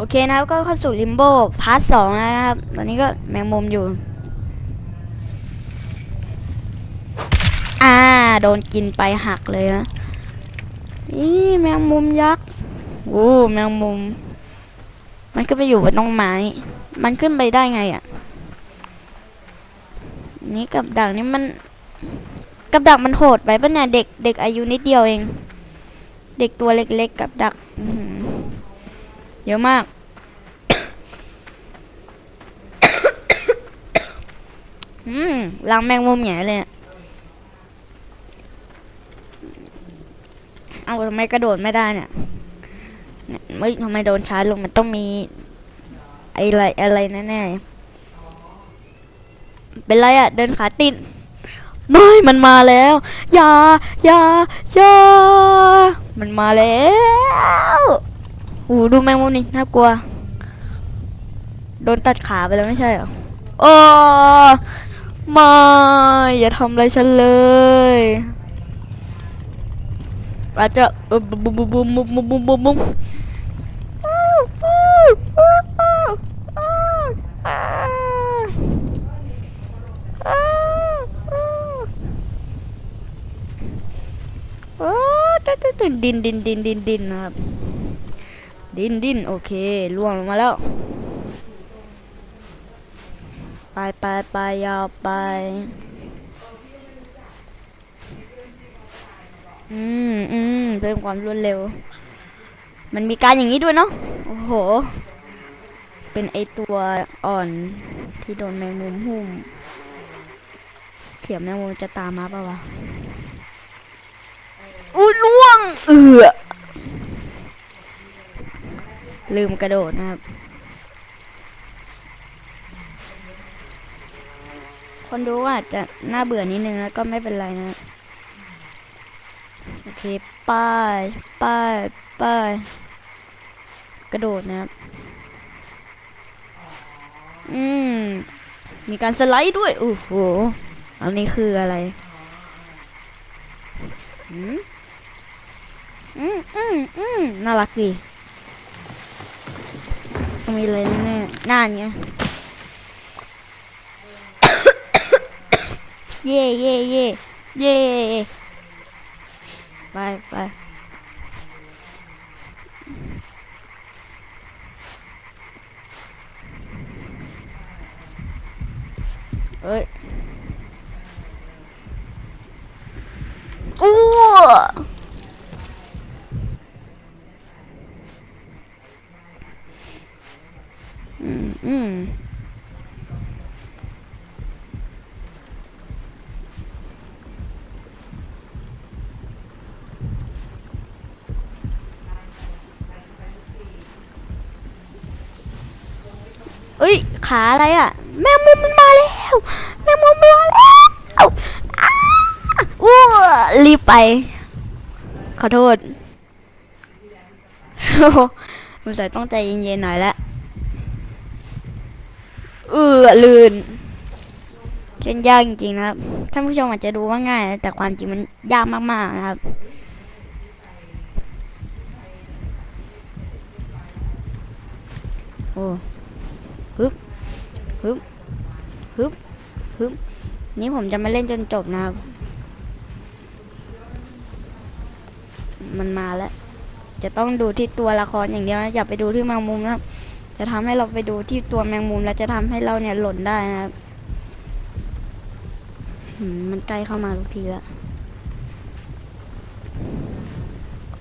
โอเคนะครับก็เข้าสู่ลิมโบพาร์ทสองแล้วนะครับ ตอนนี้ก็แมงมุมอยู่ อ่า โดนกินไปหักเลยนะนี่แมงมุมยักษ์โอ้แมงมุม มันก็ไปอยู่บนต้นไม้ มันขึ้นไปได้ไงอะ่ะ นี่กับดักนี่มัน กับดักมันโหดไปปะเนี่ยเด็กเด็กอายุนิดเดียวเอง เด็กตัวเล็กๆกับดัก อื เยอะมาก อืมรังแมงมุมใหญ่เลยเอาทำไมกระโดดไม่ได้เนี่ยไม่ทำไมโดนชาร์จลงมันต้องมีอะไรอะไรแน่ๆ เป็นไรอะ่ะเดินขาติดไม่มันมาแล้วอย่าอย่าอย่ามันมาแล้ว โอ้ดูแมงมุมนี่น่ากลัว โดนตัดขาไปแล้วไม่ใช่เหรอ โอ้ไม่อย่าทำอะไรฉันเลยอาจจะบุมบุมบุมบุมบุมบุมบุมบุมบุมโอ้ตึ๊ดตึ๊ดตึ๊ดดินดินดินดินดินนะครับ ดินดินโอเคล่วงลงมาแล้ว ไปไปไปยาวไปอืมอืมเพิ่มความรวดเร็ว มันมีการอย่างนี้ด้วยเนาะโอ้โห เป็นไอตัวอ่อนที่โดนแมงมุมหุ้มเถียมแมงมุมจะตามมาปะวะอุ้ยล่วง เอือ ลืมกระโดดนะครับ คนดูว่าอาจจะน่าเบื่อนิดนึงแล้วก็ไม่เป็นไรนะ โอเค ป้าย ป้าย ป้าย กระโดดนะครับ อืม มีการสไลด์ด้วย โอ้โห อันนี้คืออะไร อืม อืม อืม อืม น่ารักดี ต้องมีอะไรแน่ๆน่าเนี้ยเย่เย่เย่เย่ไปไปเอ้ยอู้ อืมอืมเอ้ย ขาอะไรอะ แมงมุมมันมาแล้ว แมงมุมมาแล้วอ้าอ้วรีบไป ขอโทษโอ้โหสงสัยต้องใจเย็นๆหน่อยละ ออลื่นเล่นยากจริงๆนะครับ ท่านผู้ชมอาจจะดูว่าง่าย แต่ความจริงมันยากมากๆนะครับ โอ้ฮึบฮึบฮึบฮึบนี่ผมจะมาเล่นจนจบนะครับ มันมาแล้ว จะต้องดูที่ตัวละครอย่างเดียวนะ อย่าไปดูที่แมงมุมนะครับ จะทำให้เราไปดูที่ตัวแมงมุม แล้วจะทำให้เราเนี่ยหล่นได้นะครับมันใกล้เข้ามาทุกทีล้ว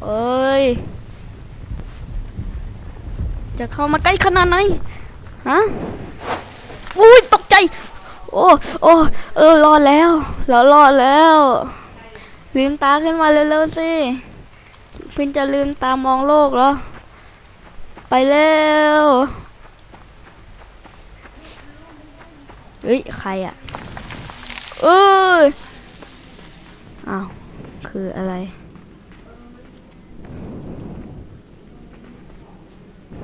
เอ้ย จะเข้ามาใกล้ขนาดไหน ฮะ อุ้ยตกใจ โอ้ โอ้ เออ รอดแล้ว เรารอดแล้ว ลืมตาขึ้นมาเร็วๆสิ เพิ่งจะลืมตามองโลกเหรอ ไปเร็ว เฮ้ย ใครอะเอ้ย อ้าว คืออะไร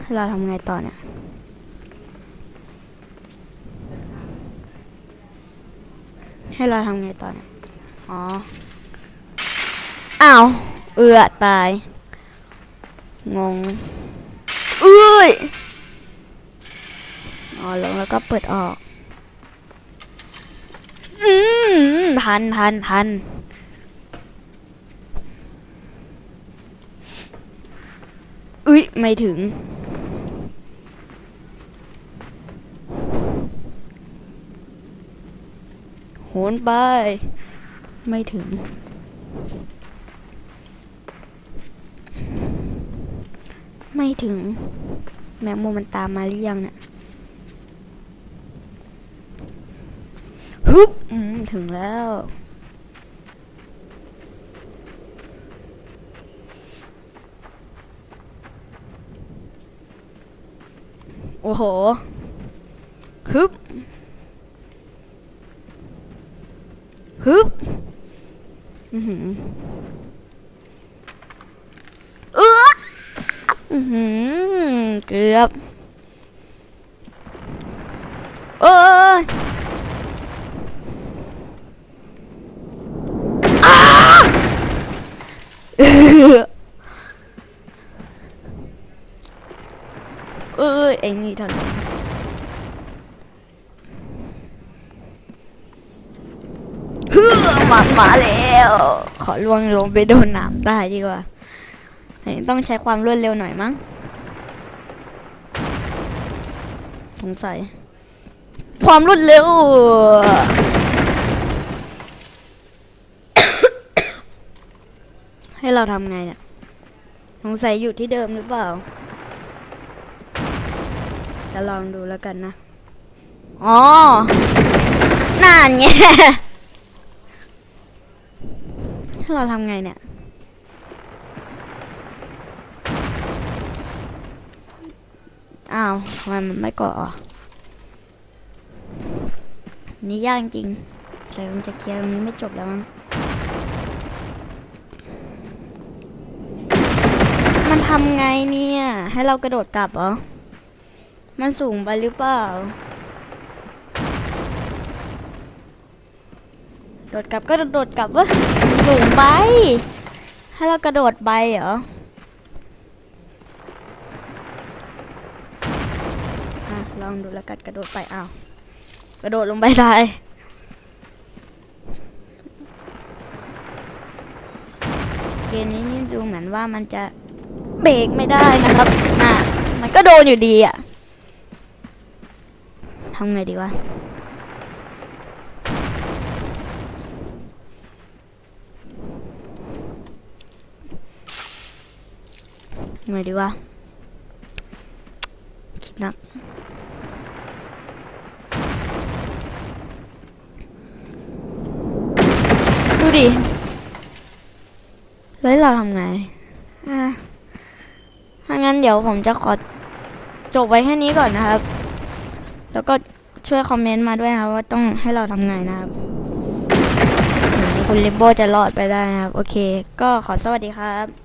ให้เราทำไงต่อเนี่ยให้เราทำไงต่อเนี่ยอ๋อ อ้าว เอือตาย งง เอ้ยอ๋อลงแล้วก็เปิดออก อืมทันทันทันอุ้ยไม่ถึง โหนไป ไม่ถึง ไม่ถึง แมงมุมมันตามมาหรือยังเนี่ยฮึบอืมถึงแล้ว โอ้โห ฮึบ ฮึบ อือหืออ อือหือเกือบเอ้ยอ้าเออเอ้ยไอ้นี่ทันเฮ้อมามาแล้ว ขอล่วงลงไปโดนน้ำได้ดีกว่า ต้องใช้ความรวดเร็วหน่อยมั้งสงสัย ความรวดเร็ว ให้เราทำไงเนี่ยสงสัยอยู่ที่เดิมหรือเปล่า จะลองดูแล้วกันนะ อ๋อ นั่นไงให้เราทำไงเนี่ย อ้าวทำไมมันไม่เกาะอะนี่ยากจริงแต่มันจะเคลียร์ตรงนี้ไม่จบแล้วมั้งมันทำไงเนี่ย ให้เรากระโดดกลับเหรอ มันสูงไปหรือเปล่า โดดกลับก็โดดกลับวะสูงไป ให้เรากระโดดไปเหรอ อะ ลองดูแล้วกันกระโดดไปเอากระโดดลงไปได้เกมนี้นี่ดูเหมือนว่ามันจะเบรกไม่ได้นะครับอะมันก็โดนอยู่ดีอะทำไงดีวะทำไงดีวะคิดหนัก ดิแล้วเราทำไงอะถ้างั้นเดี๋ยวผมจะขอจบไว้แค่นี้ก่อนนะครับ แล้วก็ช่วยคอมเมนต์มาด้วยครับว่าต้องให้เราทำไงนะครับคุณลิโบจะรอดไปได้นะครับ โอเค ก็ขอสวัสดีครับ